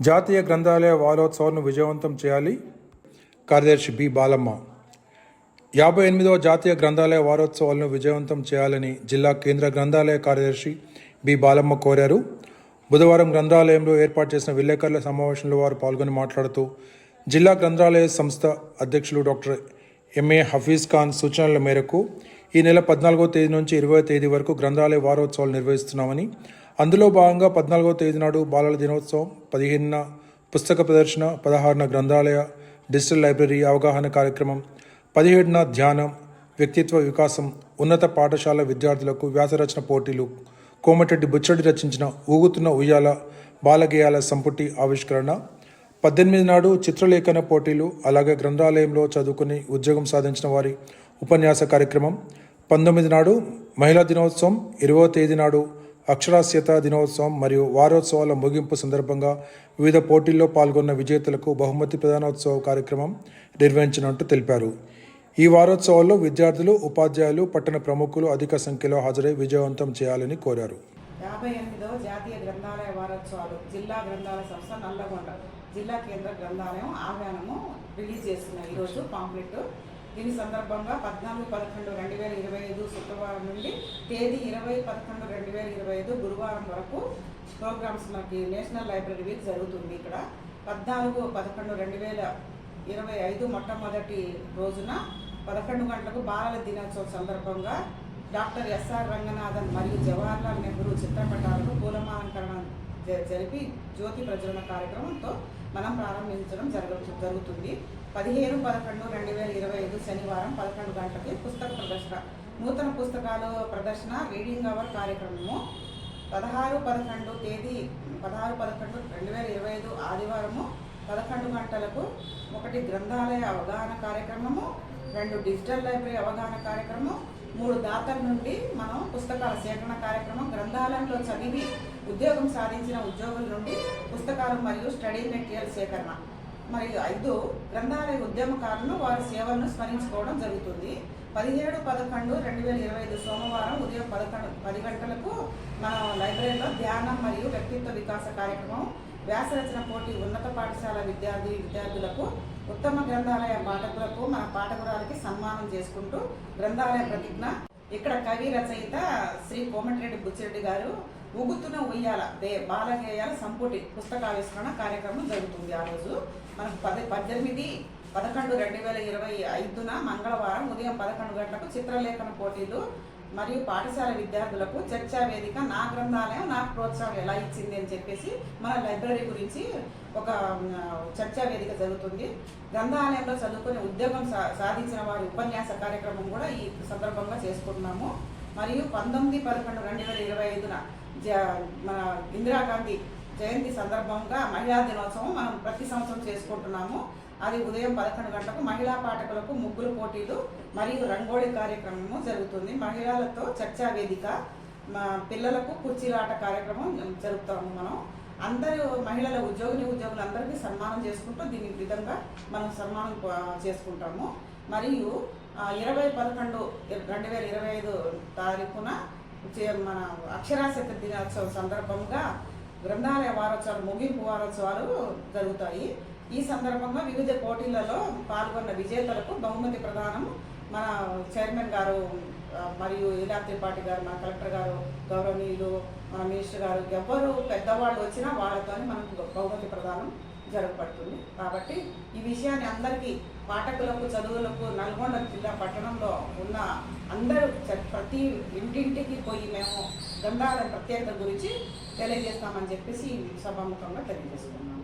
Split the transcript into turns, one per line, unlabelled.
జాతీయ గ్రంథాలయ వారోత్సవాలను విజయవంతం చేయాలి. కార్యదర్శి బి బాలమ్మ. యాభై ఎనిమిదవ జాతీయ గ్రంథాలయ వారోత్సవాలను విజయవంతం చేయాలని జిల్లా కేంద్ర గ్రంథాలయ కార్యదర్శి బి బాలమ్మ కోరారు. బుధవారం గ్రంథాలయంలో ఏర్పాటు చేసిన విలేకరుల సమావేశంలో వారు పాల్గొని మాట్లాడుతూ జిల్లా గ్రంథాలయ సంస్థ అధ్యక్షులు డాక్టర్ ఎంఏ హఫీజ్ ఖాన్ సూచనల మేరకు ఈ నెల పద్నాలుగో తేదీ నుంచి ఇరవై తేదీ వరకు గ్రంథాలయ వారోత్సవాలు నిర్వహిస్తున్నామని అందులో భాగంగా పద్నాలుగో తేదీ నాడు బాలల దినోత్సవం పదిహేనున పుస్తక ప్రదర్శన పదహారున గ్రంథాలయ డిజిటల్ లైబ్రరీ అవగాహన కార్యక్రమం పదిహేడున ధ్యానం వ్యక్తిత్వ వికాసం ఉన్నత పాఠశాల విద్యార్థులకు వ్యాసరచన పోటీలు కోమటిరెడ్డి బుచ్చడి రచించిన ఊగుతున్న ఉయ్యాల బాలగేయాల సంపుటి ఆవిష్కరణ పద్దెనిమిది నాడు చిత్రలేఖన పోటీలు అలాగే గ్రంథాలయంలో చదువుకుని ఉద్యోగం సాధించిన వారి ఉపన్యాస కార్యక్రమం పంతొమ్మిది నాడు మహిళా దినోత్సవం ఇరవో తేదీ నాడు అక్షరాస్యత దినోత్సవం మరియు వారోత్సవాల ముగింపు సందర్భంగా వివిధ పోటీల్లో పాల్గొన్న విజేతలకు బహుమతి ప్రధానోత్సవ కార్యక్రమం నిర్వహించినట్టు తెలిపారు. ఈ వారోత్సవాల్లో విద్యార్థులు ఉపాధ్యాయులు పట్టణ ప్రముఖులు అధిక సంఖ్యలో హాజరై విజయవంతం చేయాలని కోరారు.
యాభై ఎనిమిదవ జాతీయ గ్రంథాలయ వారోత్సవాలు జిల్లా గ్రంథాలయ సంస్థ నల్లగొండ జిల్లా కేంద్ర గ్రంథాలయం ఆహ్వానము రిలీజ్ చేస్తున్నాయి ఈరోజు పాంప్లెట్ దీని సందర్భంగా పద్నాలుగు పదకొండు రెండు వేల ఇరవై శుక్రవారం నుండి తేదీ ఇరవై పదకొండు రెండు వేల ఇరవై ఐదు గురువారం వరకు ప్రోగ్రామ్స్ మనకి నేషనల్ లైబ్రరీ వీక్ జరుగుతుంది ఇక్కడ. పద్నాలుగు పదకొండు రెండు వేల ఇరవై ఐదు మొట్టమొదటి రోజున పదకొండు గంటలకు బాలల దినోత్సవం సందర్భంగా డాక్టర్ ఎస్ఆర్ రంగనాథన్ మరియు జవహర్లాల్ నెహ్రూ చిత్రపటాలకు పూలమాలంకరణ జ- జరిపి జ్యోతి ప్రజ్వలన కార్యక్రమంతో మనం ప్రారంభించడం జరగ జరుగుతుంది. పదిహేను పదకొండు రెండు వేల ఇరవై ఐదు శనివారం పదకొండు గంటలకి పుస్తక ప్రదర్శన నూతన పుస్తకాలు ప్రదర్శన రీడింగ్ అవర్ కార్యక్రమము. పదహారు పదకొండు తేదీ పదహారు పదకొండు రెండు వేల ఇరవై ఐదు ఆదివారము పదకొండు గంటలకు ఒకటి గ్రంథాలయ అవగాహన కార్యక్రమము రెండు డిజిటల్ లైబ్రరీ అవగాహన కార్యక్రమం మూడు దాతల నుండి మనం పుస్తకాల సేకరణ కార్యక్రమం గ్రంథాలయంలో చదివి ఉద్యోగం సాధించిన ఉద్యోగుల నుండి పుస్తకాలు మరియు స్టడీ మెటీరియల్ సేకరణ. మరియు ఐదు గ్రంథాలయ ఉద్యమకారులు వారి సేవలను స్మరించుకోవడం జరుగుతుంది. పదిహేడు పదకొండు రెండు వేల ఇరవై ఐదు సోమవారం ఉదయం పదకొండు పది గంటలకు మన లైబ్రరీలో ధ్యానం మరియు వ్యక్తిత్వ వికాస కార్యక్రమం వ్యాసరచన పోటీ ఉన్నత పాఠశాల విద్యార్థి విద్యార్థులకు ఉత్తమ గ్రంథాలయ పాఠకులకు మన పాఠకురాలకి సన్మానం చేసుకుంటూ గ్రంథాలయ ప్రతిజ్ఞ. ఇక్కడ కవి రచయిత శ్రీ కోమటిరెడ్డి బుచ్చిరెడ్డి గారు ఊగుతున్న ఉయ్యాల దే బాలగేయాల సంపుటి పుస్తకావిష్కరణ కార్యక్రమం జరుగుతుంది ఆ రోజు. మనకు పది పద్దెనిమిది పదకొండు రెండు వేల ఇరవై ఐదున మంగళవారం ఉదయం పదకొండు గంటలకు చిత్రలేఖన పోటీలు మరియు పాఠశాల విద్యార్థులకు చర్చా వేదిక నా గ్రంథాలయం నాకు ప్రోత్సాహం ఎలా ఇచ్చింది అని చెప్పేసి మన లైబ్రరీ గురించి ఒక చర్చా వేదిక జరుగుతుంది. గ్రంథాలయంలో చదువుకుని ఉద్యోగం సా సాధించిన వారి ఉపన్యాస కార్యక్రమం కూడా ఈ సందర్భంగా చేసుకుంటున్నాము. మరియు పంతొమ్మిది పదకొండు రెండు వేల ఇరవై ఐదున జ మన ఇందిరాగాంధీ జయంతి సందర్భంగా మహిళా దినోత్సవం మనం ప్రతి సంవత్సరం చేసుకుంటున్నాము. అది ఉదయం పదకొండు గంటలకు మహిళా పాఠకులకు ముగ్గులు పోటీలు మరియు రంగోళి కార్యక్రమము జరుగుతుంది. మహిళలతో చర్చా వేదిక మా పిల్లలకు కుర్చీలాట కార్యక్రమం జరుపుతాము మనం. అందరూ మహిళల ఉద్యోగిని ఉద్యోగులందరికీ సన్మానం చేసుకుంటూ దీని విధంగా మనం సన్మానం చేసుకుంటాము. మరియు ఇరవై పదకొండు రెండు వేల ఇరవై ఐదు తారీఖున మన అక్షరాస్యత దినోత్సవం సందర్భంగా గ్రంథాలయ వారోత్సవాలు ముగింపు వారోత్సవాలు జరుగుతాయి. ఈ సందర్భంగా వివిధ పోటీలలో పాల్గొన్న విజేతలకు బహుమతి ప్రదానం మన చైర్మన్ గారు మరియు ఇలా త్రిపాఠి గారు మన కలెక్టర్ గారు గౌరవనీయులు మన మినిస్టర్ గారు ఎవరు పెద్దవాళ్ళు వచ్చినా వాళ్ళతో మనకు బహుమతి ప్రదానం జరగబడుతుంది. కాబట్టి ఈ విషయాన్ని అందరికీ పాఠకులకు చదువులకు నల్గొండ జిల్లా పట్టణంలో ఉన్న అందరూ ప్రతి ఇంటింటికి పోయి మేము గంధాల ప్రత్యేకత గురించి తెలియజేస్తామని చెప్పేసి సభాముఖంగా తెలియజేస్తున్నాం